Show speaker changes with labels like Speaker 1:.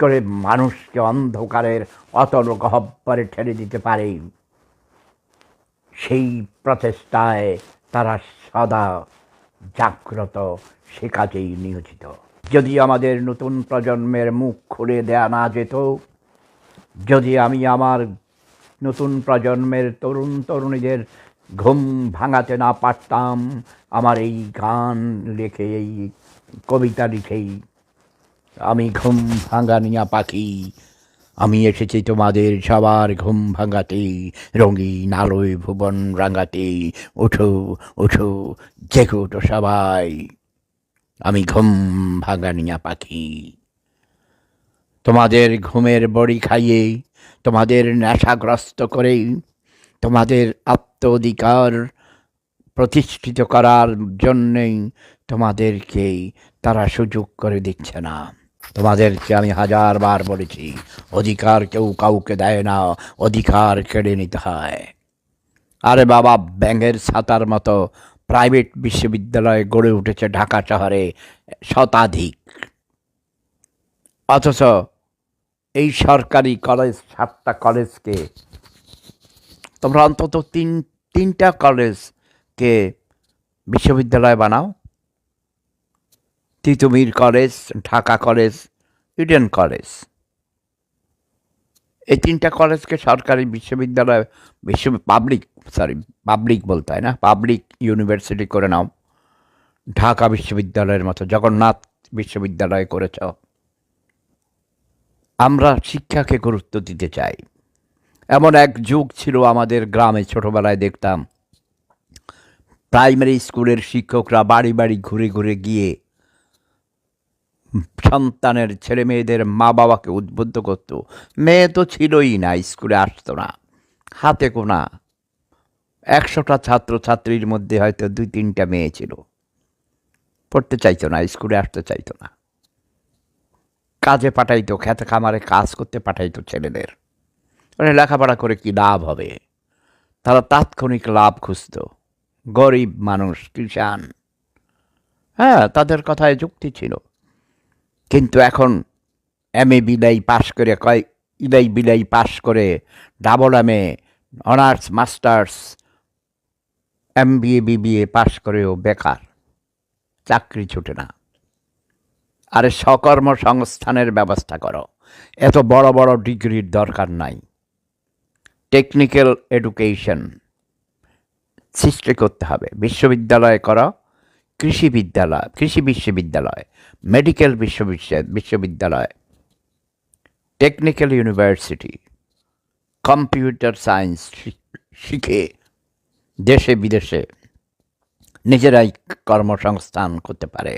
Speaker 1: করে মানুষকে অন্ধকারের অতল গহব্বরে ঠেলে দিতে পারে। সেই প্রচেষ্টায় তারা সদা জাগ্রত, সে কাজেই নিয়োজিত। যদি আমাদের নতুন প্রজন্মের মুখ খুলে দেয়া না যেত, যদি আমি আমার নতুন প্রজন্মের তরুণ তরুণীদের ঘুম ভাঙাতে না পারতাম, আমার এই গান লিখে, এই কবিতা লিখেই আমি ঘুম ভাঙানিয়া পাখি। আমি এসেছি তোমাদের সবার ঘুম ভাঙাতে, রঙিন আলোয় ভুবন রাঙাতে। ওঠো ওঠো, জেগো তো সবাই। আমি ঘুম ভাঙানিয়া পাখি। তোমাদের ঘুমের বড়ি খাইয়ে, তোমাদের নেশাগ্রস্ত করেই তোমাদের আত্ম অধিকার প্রতিষ্ঠিত করার জন্যেই তোমাদেরকে তারা সুযোগ করে দিচ্ছে না। তোমাদেরকে আমি হাজারবার বলেছি, অধিকার কেউ কাউকে দেয় না, অধিকার কেড়ে নিতে হয়। আরে বাবা, ব্যাঙের ছাতার মতো প্রাইভেট বিশ্ববিদ্যালয় গড়ে উঠেছে ঢাকা শহরে শতাধিক। অথচ এই সরকারি কলেজ, সাতটা কলেজকে, তোমরা অন্তত তিন, তিনটা কলেজকে বিশ্ববিদ্যালয় বানাও। Titumir college Dhaka college Eden college এই তিনটা কলেজকে সরকারি বিশ্ববিদ্যালয়, বিশ্ব পাবলিক সরি পাবলিক বলতে হয় না পাবলিক ইউনিভার্সিটি করে নাও। ঢাকা বিশ্ববিদ্যালয়ের মতো, জগন্নাথ বিশ্ববিদ্যালয় করেছ। আমরা শিক্ষাকে গুরুত্ব দিতে চাই। এমন এক যুগ ছিল আমাদের গ্রামে, ছোটবেলায় দেখতাম। প্রাইমারি স্কুলের শিক্ষকরা বাড়ি বাড়ি ঘুরে ঘুরে গিয়ে সন্তানের ছেলে মেয়েদের মা বাবাকে উদ্বুদ্ধ করতো। মেয়ে তো ছিলই না, স্কুলে আসতো না, হাতে কোনা। একশোটা ছাত্র ছাত্রীর মধ্যে হয়তো দুই তিনটা মেয়ে ছিল। পড়তে চাইতো না, স্কুলে আসতে চাইতো না। কাজে পাঠাইতো খেতে খামারে কাজ করতে পাঠাইতো ছেলেদের। মানে লেখাপড়া করে কি লাভ হবে? তারা তাৎক্ষণিক লাভ খুঁজত। গরিব মানুষ, কৃষাণ। হ্যাঁ তাদের কথায় যুক্তি ছিল। কিন্তু এখন এম এ বিলাই পাশ করে কয় ইলাই বিলাই পাশ করে double M A honours masters MBA BBA পাশ করেও বেকার। চাকরি ছুটে না। আরে সকর্মসংস্থানের ব্যবস্থা করো। এত বড় বড় ডিগ্রির দরকার নাই। টেকনিক্যাল এডুকেশন সৃষ্টি করতে হবে। বিশ্ববিদ্যালয় করো। কৃষি বিদ্যালয়, কৃষি বিশ্ববিদ্যালয় মেডিকেল বিশ্ববিদ্যালয় টেকনিক্যাল ইউনিভার্সিটি কম্পিউটার সায়েন্স শিখে দেশে বিদেশে নিজেরাই কর্মসংস্থান করতে পারে।